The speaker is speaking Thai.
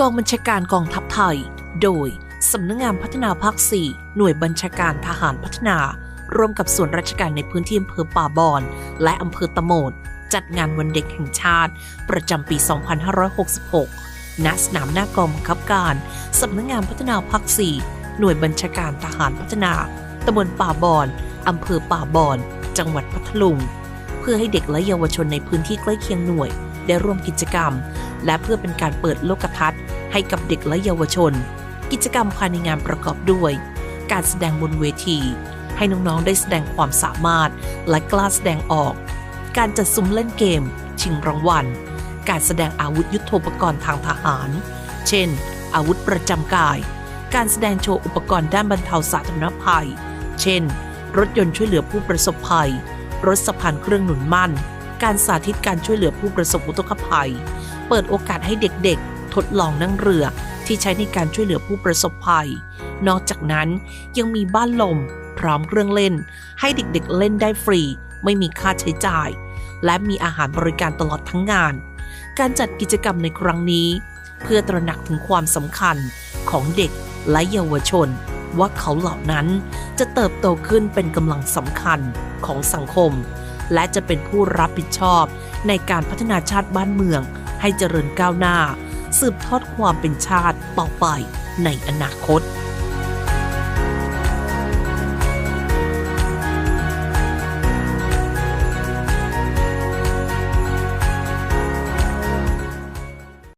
กองบัญชาการกองทัพไทย โดยสำนักงงานพัฒนาภาค 4 หน่วยบัญชาการทหารพัฒนา ร่วมกับส่วนราชการในพื้นที่อำเภอป่าบอน และอำเภอตะโมดจัดงานวันเด็กแห่งชาติ ประจำปี 2566 ณ สนามหน้ากองบังคับการสำนักงงานพัฒนาภาค 4 หน่วยบัญชาการทหารพัฒนาตำบลป่าบอนอำเภอป่าบอน จังหวัดพัทลุง เพื่อให้เด็กและเยาวชนในพื้นที่ใกล้เคียงหน่วย ได้ร่วมกิจกรรม และเพื่อเป็นการเปิดโลกทัศน์ ให้กับเด็กและเยาวชน กิจกรรมภายในงานประกอบด้วย การแสดงบนเวที ให้น้องๆได้แสดงความสามารถและกล้าแสดงออก การจัดซุ้มเล่นเกม ชิงรางวัล การแสดงอาวุธยุโทโธปกรณ์ทางทหาร เช่น อาวุธประจำกาย การแสดงโชว์อุปกรณ์ด้านบรรเทาสาธารณภัย เช่น รถยนต์ช่วยเหลือผู้ประสบภัย รถสะพานเครื่องหนุนมั่น การสาธิตการช่วยเหลือผู้ประสบอุทกภัย เปิดโอกาสให้เด็กๆ ทดลองนั่งเรือที่ใช้ในการช่วยเหลือผู้ประสบภัย นอกจากนั้นยังมีบ้านลมพร้อมเครื่องเล่น ให้เด็กๆเล่นได้ฟรี ไม่มีค่าใช้จ่าย และมีอาหารบริการตลอดทั้งงาน การจัดกิจกรรมในครั้งนี้ เพื่อตระหนักถึงความสำคัญของเด็กและเยาวชน ว่าเขาเหล่านั้นจะเติบโตขึ้นเป็นกำลังสำคัญของสังคม และจะเป็นผู้รับผิดชอบในการพัฒนาชาติบ้านเมืองให้เจริญก้าวหน้า สืบทอดความเป็นชาติต่อไปในอนาคต